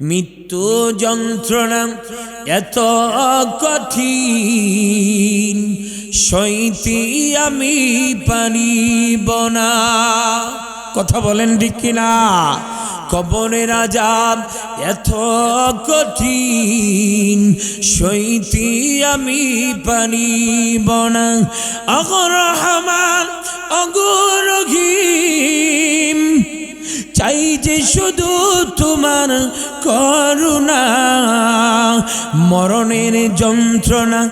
মৃত্যু যন্ত্রণা এত কঠিন, সইতি আমি পারিব না। কথা বলেন ঠিক কিনা? কবরের আজাব এত কঠিন, সইতি আমি পারিব না। অগর রহমান অগরহিম চাই যে শুধু তোমার করুণা। মরণের যন্ত্রণা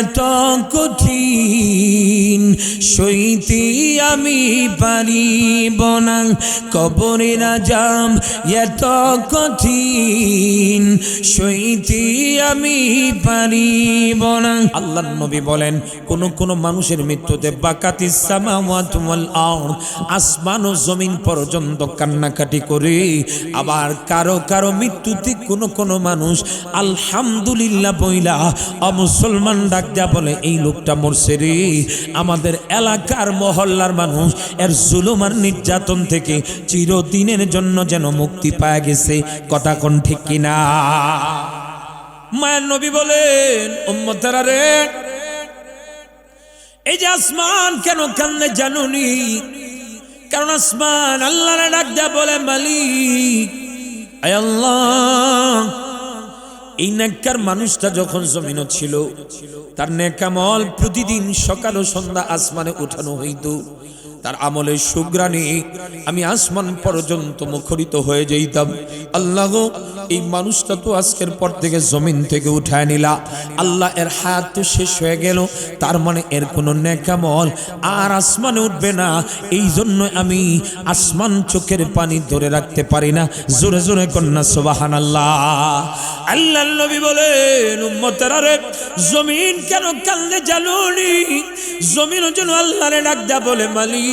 এত কঠিন, সইতে আমি পারিব না। কবরের আজাম এত কঠিন, সইতে আমি পারিব না। আল্লাহ নবী বলেন, কোন কোন মানুষের মৃত্যুতে বাকাতি সামাওয়াত ওয়াল আরদ, আসমান ও জমিন পর্যন্ত কান্নাকাটি করে। আবার কারও কারও মৃত্যুতে কোন কোন মানুষ, আলহামদুলিল্লাহ বইলা অমুসলমান ডাক দেয়া বলে, এই লোকটা মরছে রে। আমাদের এলাকার মহল্লার মানুষ, এর জুলুম আর নির্যাতন থেকে চিরদিনের জন্য যেন মুক্তি পায় গেছে। কথা কোন ঠিক কিনা? মায়ের নবী বলেন, উম্মতেরা রে, এই যে আসমান কেন কান্নে জানুনি? কারণ আসমান আল্লাহ ডাক দেয়া বলে, মালিক আল্লাহ। এই নেককার মানুষটা যখন জমিন ছিল, তার নেকামল প্রতিদিন সকাল ও সন্ধ্যা আসমানে উঠানো হইত। তার আমলের সুগ্রাণে আমি আসমান পর্যন্ত মুখরিত হয়ে যাইতাম। আল্লাহ এই মানুষটা তো আজকের পর থেকে জমিন থেকে উঠায় নিলা। আল্লাহ এর হায়াত তো শেষ হয়ে গেল, তার মানে এর কোনো নেকামল আর আসমানে উঠবে না। এই জন্য আমি আসমান চোখের পানি ধরে রাখতে পারি না। জোরে জোরে কন্যা সোবাহান আল্লাহ আল্লাহ নবী বলেন জমিন কেন কান্দে জানুনি? জমিন যেন আল্লাহরে ডাক দেয়া বলে মালিক।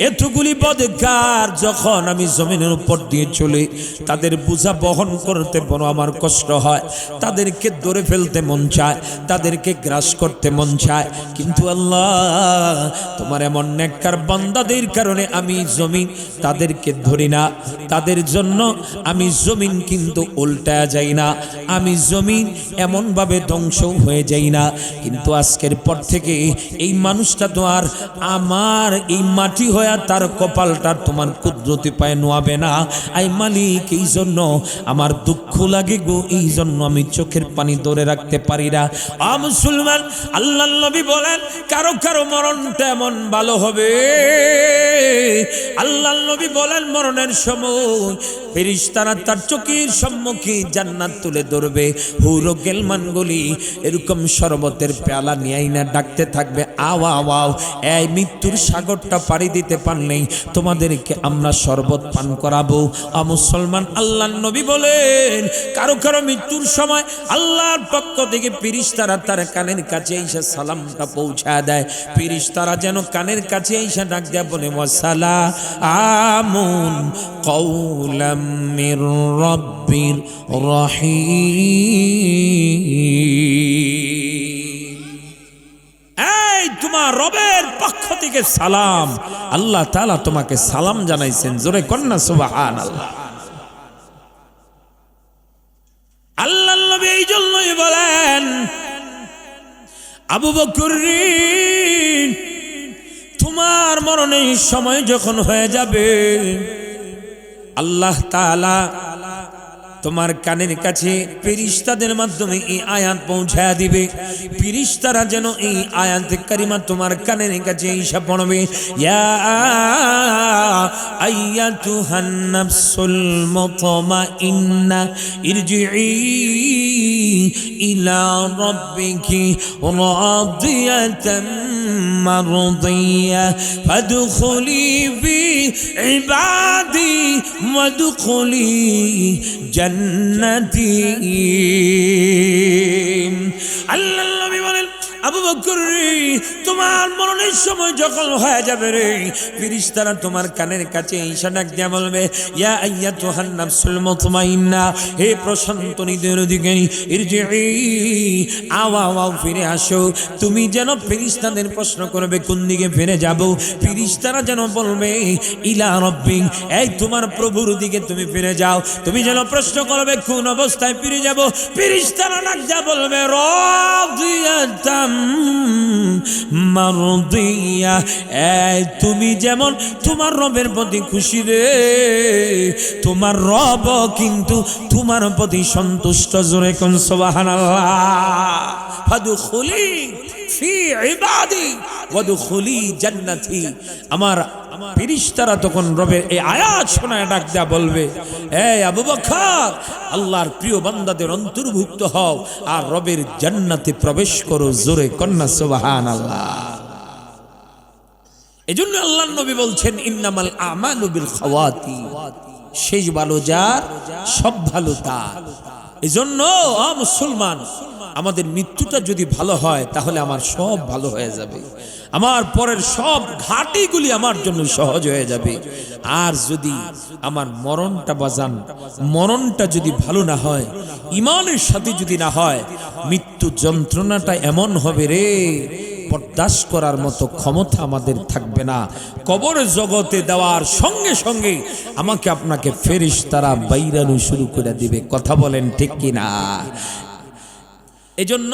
এতগুলি বদকার যখন আমি জমিনের উপর দিয়ে চলে, তাদের বোঝা বহন করতে বড় আমার কষ্ট হয়। তাদেরকে ধরে ফেলতে মন চায়, তাদেরকে গ্রাস করতে মন চায়। কিন্তু আল্লাহ, তোমার এমন নেককার বান্দাদের কারণে আমি জমিন তাদেরকে ধরি না। তাদের জন্য আমি জমিন কিন্তু উল্টা যাই না। আমি জমিন এমনভাবে ধ্বংস হয়ে যাই না। কিন্তু আজকের পর থেকে এই মানুষটা তো আর আমার এই মাটি হয়ে তার কপালটা তোমার কুদরতি পায়ে নোয়াবে না। আই মালিক, এই জন্য আমার দুঃখ লাগে গো, এই জন্য আমি চোখের পানি ধরে রাখতে পারি না। আ মুসলমান আল্লাহ নবী বলেন, কারও কারও মরণটা এমন ভালো হবে। আল্লাহ নবী বলেন, মরণের সময় ফেরিস্তারা তার চোখের সম্মুখে জান্নাত তুলে ধরবে। হুরো গেলমানগুলি এরকম শরবতের পেয়ালা নিয়ে না ডাকতে থাকবে। আওয়া আওয়াও, এই মৃত্যুর সাগরটা পাড়ি দিতে পারলেই তোমাদেরকে আমরা শরবত পান করাবো। আ মুসলমান আল্লাহ নবী বলেন, কারও কারও মৃত্যুর সময় আল্লাহর পক্ষ থেকে ফিরিস্তারা তার কানের কাছে এসে সালামটা পৌঁছায় দেয়। ফিরিস্তারা যেন কানের কাছে এসে ডাক দেয়, বলে, ওয়াসালা আমুন কৌলাম রব্বির রহিম। এই তোমার রবের পক্ষ থেকে সালাম। আল্লাহ তাআলা তোমাকে সালাম জানাইছেন। জোরে কন্যা সুবাহান আল্লাহ আল্লাহ এই জন্যই বলেন, আবু বকর তোমার মরণের সময় যখন হয়ে যাবে, আল্লাহ তাআলা তোমার কানের কাছে ফেরিস্তাদের মাধ্যমে এই আয়াত পৌঁছায়া দিবে। ফেরিস্তারা যেন এই আয়াত কারিমা তোমার কানের কাছে ঈশা পড়বে। ইলা রাব্বিকি রাদিয়াতাম জান্নাতি। আল্লাহ নবী বলেন আবু বকর রে, তোমার মরণের সময় যখন হয়ে যাবে রে, ফিরিস্তারা তোমার কানের কাছে বলবে, ইয়া আইয়া নাফসুল মুতমাইন্না, হে প্রশান্ত নিদের দিকে আও ফিরে আসো। তুমি যেন ফিরিস্তাদের প্রশ্ন করবে, কোন দিকে ফিরে যাব? ফিরিস্তারা যেন বলবে, ইলা রব্বিং এই তোমার প্রভুর দিকে তুমি ফিরে যাও। তুমি যেন প্রশ্ন করবে, কোন অবস্থায় ফিরে যাব? ফিরিস্তারা ডাক দিয়া বলবে রাদিয়াতাম মারদিয়া। এই, তুমি যেমন তোমার রবের প্রতি খুশি রে, তোমার রব কিন্তু তোমার প্রতি সন্তুষ্ট জোরে কোন সুবহানাল্লাহ। ফাদখুলি। ফি ইবাদি ওয়াদখুলি জান্নাতি। আমার তখন রবের এই আয়াত শোনায় ডাক দেয়া বলবে, এই আবু বকর, আল্লাহর প্রিয় বান্দাদের অন্তর্ভুক্ত হও আর রবের জান্নাতে প্রবেশ করো জোরে কন্যা, সুবহানাল্লাহ। এজন্য আল্লাহ নবী বলছেন, ইন্নামাল আমালু বিল খাওয়াতি। শেষ ভালো যার, সব ভালো তার। এজন্য, আ মুসলমান, আমাদের মৃত্যুটা যদি ভালো হয়, তাহলে আমার সব ভালো হয়ে যাবে। আমার পরের সব ঘাটিগুলি আমার জন্য সহজ হয়ে যাবে। আর যদি আমার মরণটা বাজান, মরণটা যদি ভালো না হয়, ইমানের সাথে যদি না হয়, মৃত্যু যন্ত্রণাটা এমন হবে রে বরদাস্ত করার মতো ক্ষমতা আমাদের থাকবে না। কবর জগতে দেওয়ার সঙ্গে সঙ্গে আমাকে আপনাকে ফেরিস তারা বাইরানো শুরু করে দিবে। কথা বলেন ঠিক কিনা? এজন্য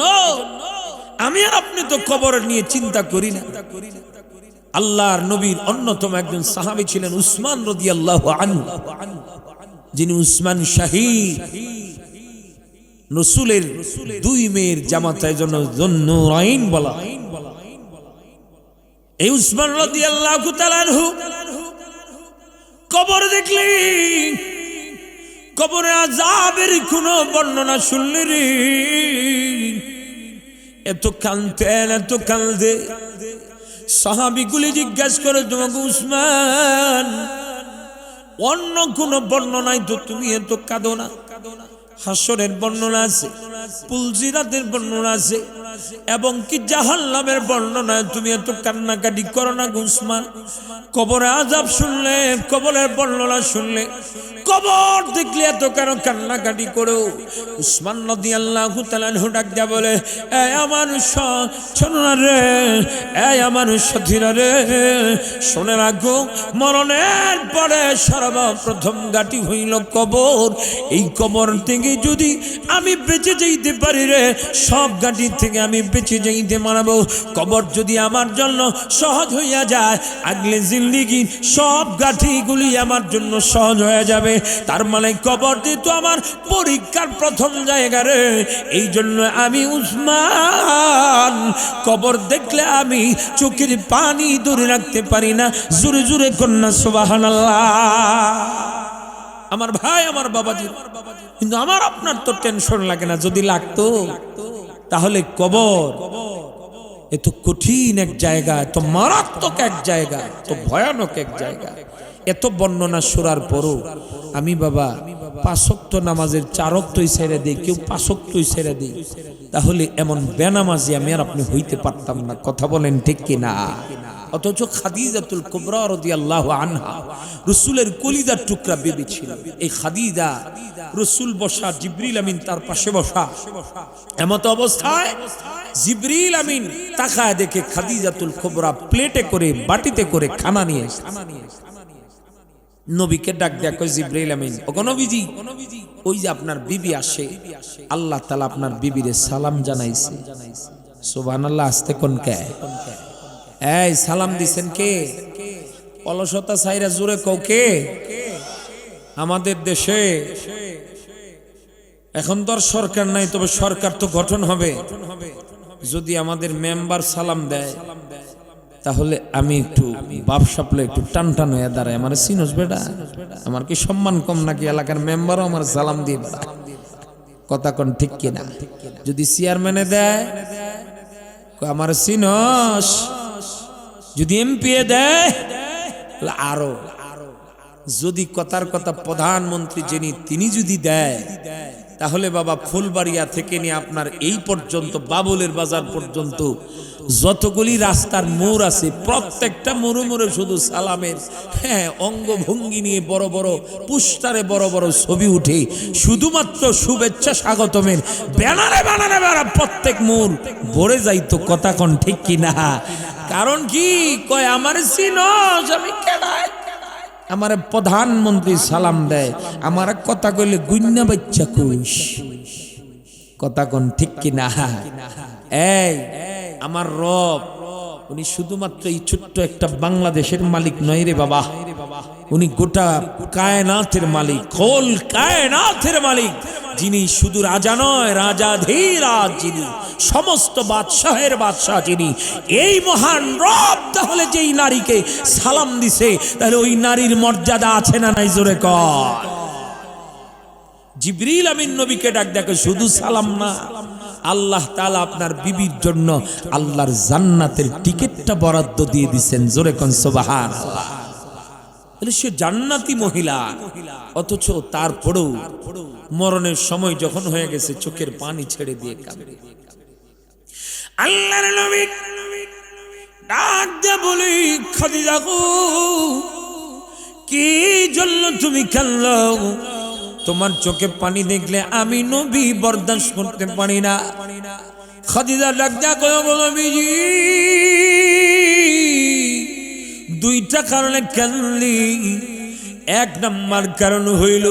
আমি আর আপনি তো কবর নিয়ে চিন্তা করি না। আল্লাহর নবীর অন্যতম একজন সাহাবী ছিলেন উসমান রদি আল্লাহ যিনি উসমান শাহী রসুলের দুই মেয়ের জামাতায় জন্য জন্নুরাইন বলা হয়। এই উসমান রদি আল্লাহ কবর দেখলি, কবরে আজাবের কোন বর্ণনা শুনলি রে এত কানতেন এত কান্দে সাহাবিগুলি জিজ্ঞাসা করে, তোমাকে উসমান, অন্য কোন বর্ণনায় তো তুমি এত কাঁদো না হাসরের বর্ণনা আছে পুলজিরাতের বর্ণনা আছে এবং কি জাহান্নামের বর্ণনায় তুমি এত কান্নাকাটি করো না গুসমান কবরে আজাব শুনলে, কবরের বর্ণনা শুনলে, কবর দেখলে এত কেন কান্নাকাটি করো? উসমান নদী আল্লাহ ডাক দিয়া বলে এ আমার শোনা রে এ আমার সথিরা রে, শোনে রাখো মরণের পরে সর্বপ্রথম গাটি হইল কবর। এই কবর থেকে যদি আমি বেঁচে যাইতে পারি রে, সব গাটি থেকে আমি বেঁচে যাইতে মারাবো কবর যদি আমার জন্য সহজ হইয়া যায়, আগলে জিন্দিগি সব গাঠিগুলি আমার জন্য সহজ হয়ে যাবে। তার মানে কবর তো আমার পরীক্ষার প্রথম জায়গা রে, এই জন্য আমি উসমান, কবর দেখলে আমি চোখের পানি দূরে রাখতে পারি না। জোরে জোরে কন্যা সুবাহান আমার ভাই, আমার বাবাজি। কিন্তু আমার আপনার তো টেনশন লাগে না, যদি লাগতো। তাহলে কবর এত কঠিন এক জায়গা এত মারাত্মক এক জায়গা এত ভয়ানক এক জায়গা। এত বর্ণনা সুরার পরও আমি বাবা পাশক্ত নামাজের চারক্তই ছেড়ে দিই, কেউ পাশক্তই ছেড়ে দিই। তাহলে এমন বেনামাজি আমি আর আপনি হইতে পারতাম না, কথা বলেন ঠিক কিনা? অথচ খাদিজাতুল কুবরা রাদিয়াল্লাহু আনহা রসুলের কলিদার টুকরা বেবি ছিল এই খাদিজা রসুল বসা, জিবরিল আমিন তার পাশে বসা। এমত অবস্থায় জিবরিল আমিন তাকায় দেখে খাদিজাতুল কুবরা প্লেটে করে, বাটিতে করে খানা নিয়ে নবীকে ডাক দেয়া কয় জিব্রাইল আমিন ও নবীজি, ওই যে আপনার বিবি আসে, আল্লাহ তাআলা আপনার বিবিরে সালাম জানাইছে। সুবহানাল্লাহ, আস্তে কোন কে? এই, সালাম দিছেন কে? অলসতা সাইরা জুড়ে কও কে? আমাদের দেশে এখন তো আর সরকার নাই, তবে সরকার তো গঠন হবে। যদি আমাদের মেম্বার সালাম দেয়, তাহলে আমি একটু বাপ সাপলে একটু টান টান হয়ে দাঁড়াই। আমার সিনোস বেটা, আমার কি সম্মান কম নাকি? এলাকার মেম্বারও আমার সালাম দিয়ে বেড়ায় কথা কোন ঠিক কিনা? যদি চেয়ারম্যানে দেয় আমার সিনস যদি এমপি দেয় আরও। যদি কথার কথা প্রধানমন্ত্রী যিনি, তিনি যদি দেয়, তাহলে বাবা ফুলবাড়িয়া থেকে নিয়ে আপনার এই পর্যন্ত, বাবুলের বাজার পর্যন্ত যতগুলি রাস্তার মোড় আছে, প্রত্যেকটা মোড়ে মোড়ে শুধু সালামের হ্যাঁ অঙ্গভঙ্গি নিয়ে বড় বড় পুস্টারে বড় বড় ছবি উঠে, শুধুমাত্র শুভেচ্ছা স্বাগতমের, ব্যানারে ব্যানারে বেড়া প্রত্যেক মোড়, ভরে যাইতো কথা কন ঠিক কিনা। কারণ কি? কয়, আমার সিনস আমি কেডায়? আমার প্রধানমন্ত্রী সালাম দেয়, আমার কথা কইলে গুন্না বাচ্চা কুশ কথা কোন ঠিক কি না এই, আমার রব, উনি শুধুমাত্র এই ছোট্ট একটা বাংলাদেশের মালিক নয় রে বাবা। উনি গোটা কায়নাথের মালিক কোল কায়নাথের মালিক, যিনি শুধু রাজা নয়, রাজা ধীরাজ যিনি। সমস্ত বাদশাহের বাদশাহ যিনি, এই মহান রব তাহলে যেই নারীকে সালাম দিছে, তাহলে ওই নারীর মর্যাদা আছে না নাই জোরে কর? জিবরিল আমিন নবীকে ডাক দেখে শুধু সালাম না, আল্লাহ তাআলা আপনার বিবির জন্য আল্লাহর জান্নাতের টিকিটটা বরাদ্দ দিয়ে দিছেন, জোরে কোন সুবহানাল্লাহ। তাহলে সে জান্নাতি মহিলা, অথচ তারপরেও মরণের সময় যখন হয়ে গেছে, চোখের পানি ছেড়ে দিয়ে কাঁদে। আল্লাহর নবী ডাক দিয়ে বলি, খাদিজা গো, কি জন্য তুমি কাঁদলো? তোমার চোখে পানি দেখলে আমি নবী বরদাস্ত করতে পারি না। খাদিজা ডাক দিয়া গো নবীজি, দুইটা কারণে কানলি এক নাম্বার কারণ হইল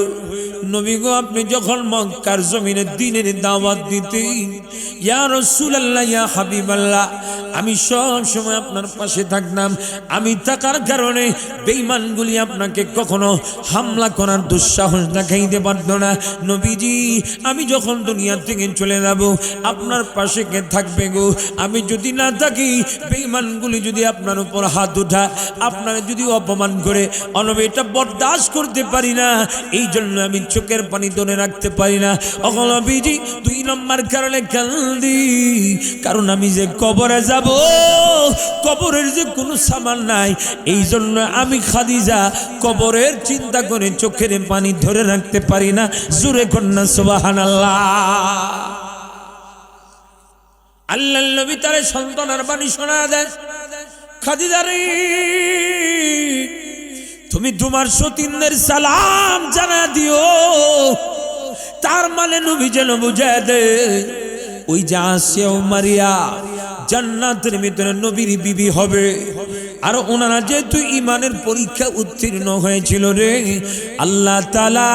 নবী গো আপনি যখন মক্কার জমিনে দিনের দাওয়াত দিতে ইয়া রাসূলুল্লাহ ইয়া হাবিবাল্লাহ আমি সব সময় আপনার পাশে থাকতাম। আমি থাকার কারণে বেইমানগুলি আপনাকে কখনো হামলা করার দুঃসাহস দেখাইতে পারত না। নবীজি, আমি যখন দুনিয়া থেকে চলে যাব, আপনার পাশে কে থাকবে গো? আমি যদি না থাকি বেইমানগুলি যদি আপনার উপর হাত উঠা আপনার যদি অপমান করে, অনবে এটা বরদাস্ত করতে পারি না। এই জন্য আমি চোখের পানি ধরে রাখতে পারি না। অগলবিজি দুই নম্বর কারণে কান্দি। কারণ আমি যে কবরে যাব কবরের যে কোনো সামান নাই। এই জন্য আমি খাদিজা কবরের চিন্তা করে চোখের পানি ধরে রাখতে পারি না। জুরে কন্যা সুবাহান আল্লাহ নবী তার সন্তানের বাণী শোনা দেয়। খাদিজারে তুমি তোমার সতীনের সালাম জানা দিও। তার মানে নবী যেন বুঝায় দে ওই যা সেও মারিয়া জান্নাতের ভিতরে নবীর বিবি হবে। আর ওনারা যেহেতু ইমানের পরীক্ষা উত্তীর্ণ হয়েছিল রে, আল্লাহ তালা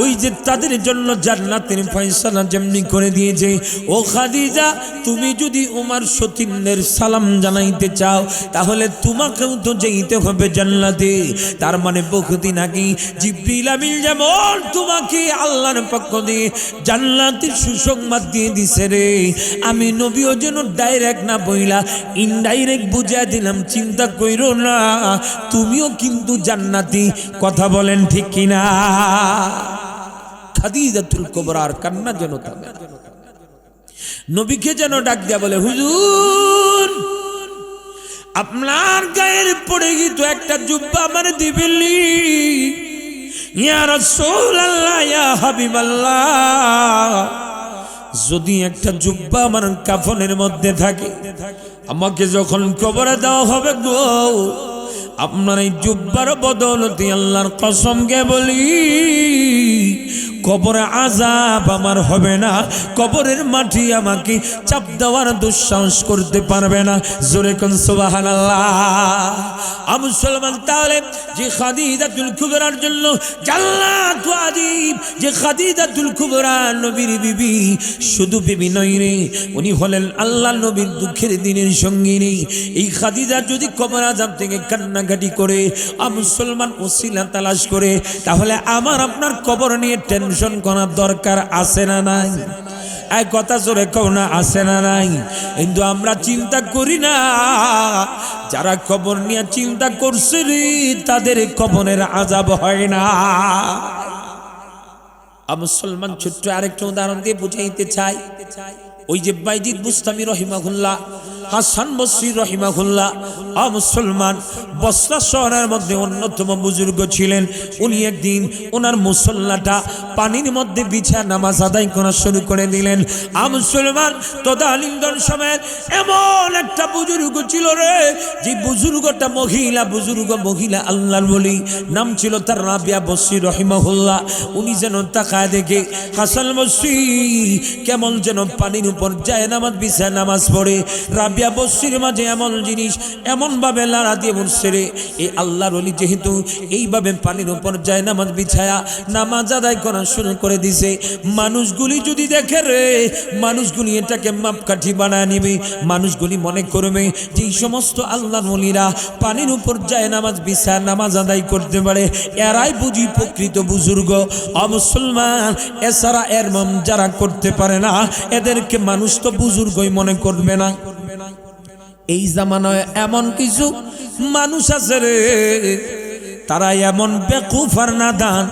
ওই যে তাদের জন্য জান্নাতের ফয়সালা যেমনি করে দিয়েছে, ও খাদিজা, তুমি যদি উমার সতীনের সালাম জানাইতে চাও, তাহলে তোমাকেও তো যেতে হবে জান্নাতে। তার মানে বহুদিন আগে জিব্রিল আমিল যেমন তোমাকে আল্লাহর পক্ষ দিয়ে জান্নাতের সুসংবাদ দিয়ে দিছে রে। আমি নবীও যেন ডাইরেক্ট না বইলা ইনডাইরেক্ট বুঝিয়ে দিলাম, চিন্তা কইরো না, তুমিও কিন্তু জান্নাতি, কথা বলেন ঠিক কিনা? খাদিজাতুল কোবরার কান্না যেন থামে। নবীকে যেন ডাক দিয়া বলে, হুজুর, আপনার গায়ের পড়ে গিয়ে একটা জুব্বা আমার দিবেলি। যদি একটা জুব্বা আমার কাফনের মধ্যে থাকে আমাকে যখন কবরে দেওয়া হবে গো আপনার এই জুব্বার বদলতে আল্লাহর কসমকে বলি, কবরে আজাব আমার হবে না, কবরের মাটি আমাকে চাপ দেওয়ার দুঃসাহস করতে পারবে না। জোরে কোন সুবহানাল্লাহ। মুসলমান তাহলে যে খাদিজাতুল কুবরার জন্য জান্নাত ওয়াজিব, যে খাদিজাতুল কুবরা নবীর বিবি, শুধু বিবি নয় রে, উনি হলেন আল্লাহ নবীর দুঃখের দিনের সঙ্গিনী। এই খাদিদা যদি কবর আজাব থেকে কান্নাকাটি করে মুসলমান ওসিলা তালাশ করে, তাহলে আমার আপনার কবর নিয়ে টেনশন করার দরকার আছে না নাই? এক কথা জোরে কও না, আছে না নাই? কিন্তু আমরা চিন্তা করি না, যারা কবর নিয়ে চিন্তা করছে রে, তাদের কবরের আজাব হয় না। মুসলমান ছোট্ট আরেকটা উদাহরণ দিয়ে বুঝাইতে চাই। ওই যে বাইজিদ বুস্তামি রহিমাহুল্লাহ হাসান বসরি রহিমাহুল্লাহ, আ মুসলমান, বসরা শহরের মধ্যে অন্যতম বুজুর্গ ছিলেন। উনি একদিন ওনার মুসল্লাটা পানির মধ্যে বিছা নামাজ আদায় করা শুরু করে দিলেন। আ মুসলমান তদানীন্দন সময়ের এমন একটা বুজুর্গ ছিল রে, যে বুজুর্গটা মহিলা, বুজুর্গ মহিলা আল্লাহর বলি, নাম ছিল তার রাবিয়া বসি রহিমাহুল্লাহ। উনি যেন তাকায় দেখে, হাসান বসি কেমন যেন পানির উপর যায় নামাজ, বিছায় নামাজ পড়ে। রাবিয়া বসির মাঝে এমন জিনিস, এমন ভাবে লাড়া দিয়ে বসছে রে। এই আল্লাহর অলি যেহেতু এইভাবে পানির উপর যায় নামাজ বিছায়া নামাজ আদায় করা শুরু করে দিছে, মানুষগুলি যদি দেখে রে, মানুষগুলি এটাকে মাপকাঠি বানায় নিবে, মানুষগুলি মনে করবে যে এই সমস্ত আল্লাহর অলিরা পানির উপর যায় নামাজ বিছায় নামাজ আদায় করতে পারে। এরাই বুঝি প্রকৃত বুজুর্গ। অমুসলমান এছাড়া এর মম যারা করতে পারে না, এদেরকে মানুষ তো বুজুর্গই মনে করবে না। এই জামানায় এমন কিছু মানুষ আছে রে, তারা এমন বেকুফ আর নাদান।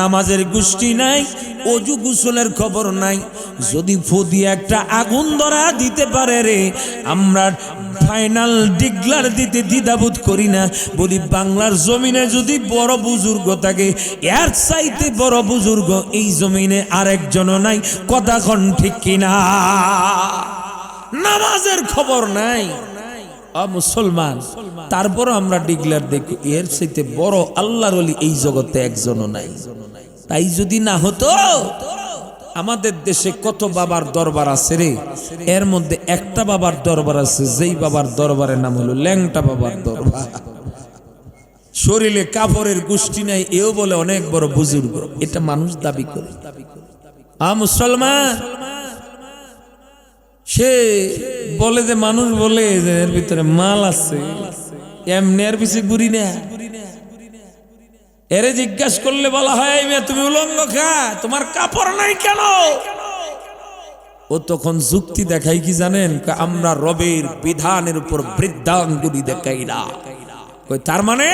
নামাজের গোষ্ঠী নাই, অজু গুসলের খবর নাই। যদি ফদি একটা আগুন ধরা দিতে পারে রে, আমরা ফাইনাল ডিগলার দিতে দ্বিধাবোধ করি না। বলি বাংলার জমিনে যদি বড় বুজুর্গ থাকে, এর চাইতে বড় বুজুর্গ এই জমিনে আরেকজনও নাই। কথা ঠিক কিনা? নামাজের খবর নাই। মুসলমান তারপর আমরা ডিগলার দেখি, এর সাথে বড় আল্লাহর এই জগতে একজনও নাই। তাই যদি না হতো, আমাদের দেশে কত বাবার দরবার আছে রে? এর মধ্যে একটা বাবার দরবার আছে, যেই বাবার দরবারের নাম হলো ল্যাংটা বাবার দরবার। শরীরে কাপড়ের গোষ্ঠী নাই, এও বলে অনেক বড় বুজুর্গ। এটা মানুষ দাবি করে। আ মুসলমান সে বলে যে, মানুষ বলে যে এর ভিতরে মাল আছে। এমনি এর পিছিয়ে ঘুরি না। এরে জিজ্ঞাসা করলে বলা হয় তুমি উলঙ্গ খা তোমার কাপড় নাই কেন? ও তখন যুক্তি দেখাই কি জানেন? আমরা রবের বিধানের উপর বৃদ্ধাঙ্গুলি দেখাই না। তার মানে?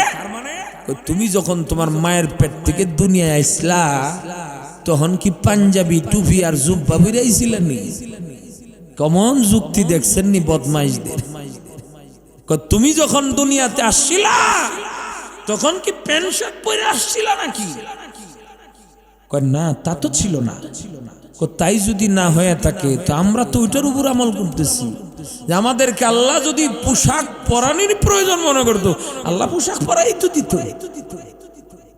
তুমি যখন তোমার মায়ের পেট থেকে দুনিয়ায় আইসলা তখন কি পাঞ্জাবি, টুপি আর জুব্বা বিরাইছিলেন কেমন যুক্তি দেখছেন নি বদমাইশদের তুমি যখন দুনিয়াতে আসছিলা, তখন কি প্যান্ট শার্ট পরে আসছিলা নাকি? না, তা তো ছিল না। তাই যদি না হয়ে থাকে, তো আমরা তো ওইটার উপর আমল করতেছি। যে আমাদেরকে আল্লাহ যদি পোশাক পরানির প্রয়োজন মনে করতো, আল্লাহ পোশাক পরাই তো দিত।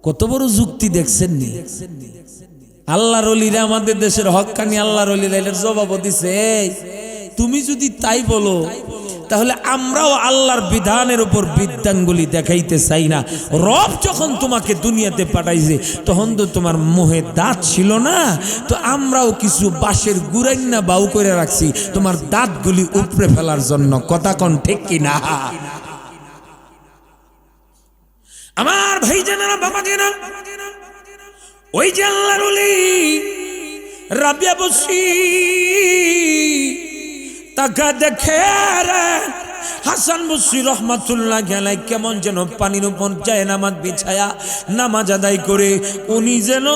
কত বড় যুক্তি দেখছেন নি আল্লাহর অলিরা আমাদের দেশের হক্কানি আল্লাহর অলিরা এটার জবাব দিছে। তুমি যদি তাই বলো, তাহলে আমরাও আল্লাহর বিধানের উপর বিদ্যাঙ্গুলি দেখাইতে চাই না। রব যখন তোমাকে দুনিয়াতে পাঠাইছে, তখন তো তোমার মোহে দাঁত ছিল না। তো আমরাও কিছু বাঁশের গুড়াইনা বাউ করে রাখছি, তোমার দাঁতগুলি উপড়ে ফেলার জন্য। কথা কন ঠিক কিনা আমার ভাই জানারা বাবা জানা ওই যে আল্লাহর রাবিয়া বসি তাকে দেখে হাসান বসি রহমাতুল্লাহ গেলাই কেমন যেন পানির উপর যায় নামাজ বিছায়া, নামাজ আদায় করে, উনি যেন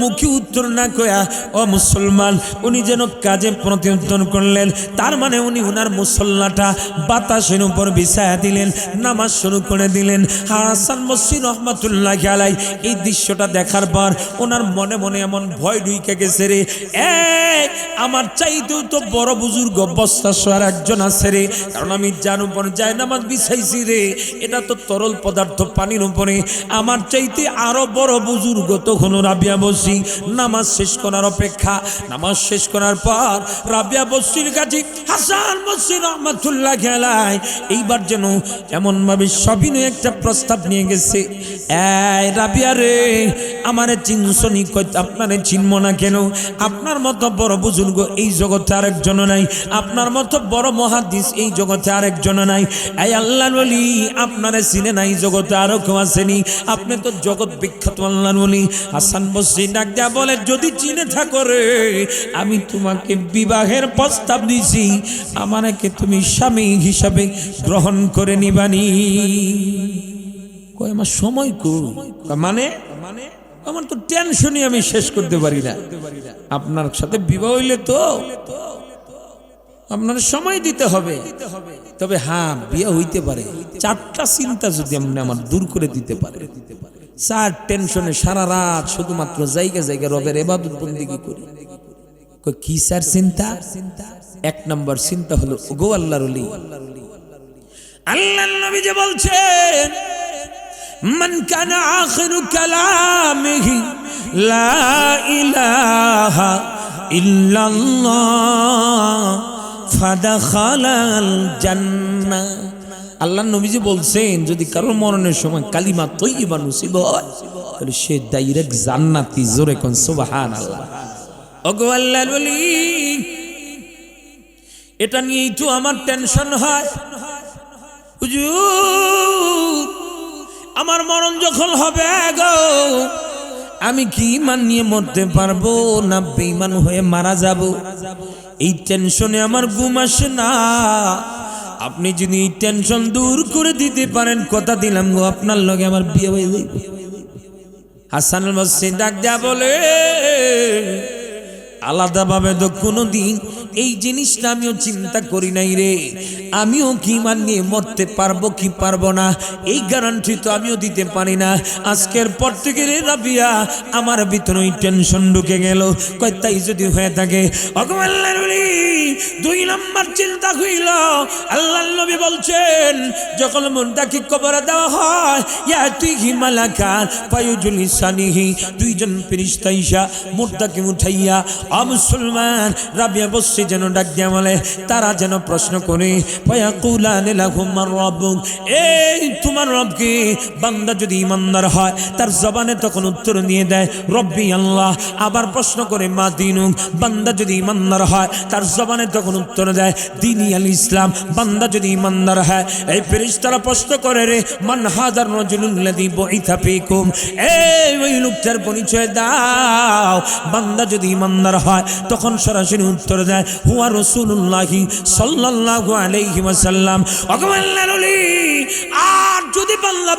মুখী উত্তর না কয়া, ও মুসলমান, উনি যেন কাজে প্রতিউত্তর করলেন। তার মানে উনি ওনার মুসল্লাটা বাতাসের উপর বিছায়া দিলেন, নামাজ শুরু করে দিলেন। হাসান বসি রহমাতুল্লাহ গেলাই এই দৃশ্যটা দেখার পর ওনার মনে মনে এমন ভয় ঢুকে গেছে রে আমার চাইতেও তো বড় বুজুর্গ বস্তা সোয়ার একজন আছে রে। কারণ আমি যার উপর যায় নামাজ বিছাইছি রে, এটা তো তরল পদার্থ পানির উপরে আমার চাইতে আরও বড় বুজুর্গ তখন রাবিয়া বসি, নামাজ শেষ করার অপেক্ষা। নামাজ শেষ করার পর রাবিয়া বসির কাছে, হাসান বসি রহমাতুল্লাহ খেলায় এইবার যেন এমন ভাবে সবিনয় একটা প্রস্তাব নিয়ে গেছে, এই রাবিয়া রে, আমারে চিনসনি আপনারে চিনব না কেন? আপনার মতো বড় বুজুর্গ এই জগতে আরেকজন নাই। আপনার মতো বড় মহাদিস এই জগতে আরেকজন নাই এই বলি চিনে নাই, জগতে আরও কেউ আসেনি আপনি তো জগৎ বিখ্যাত বলি হাসান বসি ডাক বলে, যদি চিনে আমি তোমাকে বিবাহের প্রস্তাব দিছি। তুমি স্বামী হিসাবে গ্রহণ করে নিবানি কয়, আমার সময় মানে মানে আমার তো টেনশনই আমি শেষ করতে পারি না। আপনার সাথে বিবাহ হইলে তো আপনার সময় দিতে হবে তবে হ্যাঁ বিয়ে হইতে পারে চারটা চিন্তা যদি আপনি আমার দূর করে দিতে পারে চার টেনশনে সারা রাত শুধুমাত্র জায়গা জায়গা রবের এবাদত বন্দিগি করি কই, কি স্যার চিন্তা এক নম্বর চিন্তা হলো গো আল্লাহর অলি আল্লাহ নবী যে বলছেন من كان آخر كلامه لا إله إلا الله ফাদা খালাল জান্না আল্লাহ নবীজি বলছেন, যদি কারোর মরণের সময় কালিমা তৈবা নসিব হয় সে ডাইরেক্ট জান্নাতি, জোরে কোন সুবাহান আল্লাহ ওগো আল্লাহ বলি এটা নিয়েই তো আমার টেনশন হয়। আমার মরণ যখন হবে গো আমি কি ইমান নিয়ে মরতে পারব না বেইমান হয়ে মারা যাব? এই টেনশনে আমার ঘুম আসে না। আপনি যদি এই টেনশন দূর করে দিতে পারেন, কথা দিলাম গো, আপনার লগে আমার বিয়ে হয়ে যাইব হাসান মসজিদ ডাক দেয়া বলে আলাদাভাবে তো কোনোদিন এই জিনিসটা আমিও চিন্তা করি নাই রে। আমিও কি মান নিয়ে মরতে পারব, কি পারব না? এই গ্যারান্টি তো আমিও দিতে পারি না। আজকের পর থেকে রে রাবিয়া, আমার ভিতরে ওই টেনশন ঢুকে গেল। কয়, তাই যদি হয়ে থাকে দুই নম্বর চিন্তা হইল আল্লাহ নবী বলছেন, যখন মুন্দাকে কবর দেওয়া হয়, ইয়া তুই হিমালাকার পায়ুজুলি সানিহি দুইজন ফিরিস্তা ইসা মুর্দাকে উঠাইয়া অমুসলমান রাবিয়া বসছে যেন ডাক দিয়া বলে, তারা যেন প্রশ্ন করে পয়া কুলানে লাহুমার রব্বুক এই তোমার রবকে বান্দা যদি ইমানদার হয়, তার জবানে তখন উত্তর দিয়ে দেয়, রব্বি আল্লাহ, আবার প্রশ্ন করে, মা দিনুক, বান্দা যদি ইমানদার হয়, তার জবানে তখন উত্তর দেয়, দিনী আল ইসলাম, বান্দা যদি ইমানদার হয়, এই ফেরেশতারা প্রশ্ন করে রে, মান হাজার রজুলুল্লাযী বইথা ফিকুম, এই ওই লোকটার পরিচয় দাও, বান্দা যদি ইমানদার হয়, তখন সরাসরি উত্তর দেয়, হুয়া রাসূলুল্লাহি সাল্লাল্লাহু আলাইহি ওয়াসাল্লাম। আর যদি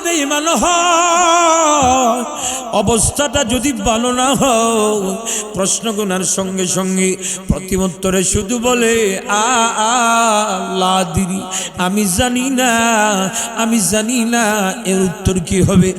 বেঈমান হয়, অবস্থাটা যদি ভালো না হয় প্রশ্ন গুনার সঙ্গে সঙ্গে প্রতিমুত্তরে শুধু বলে, আ আমি জানি না, আমি জানি না। এর উত্তর কি হবে?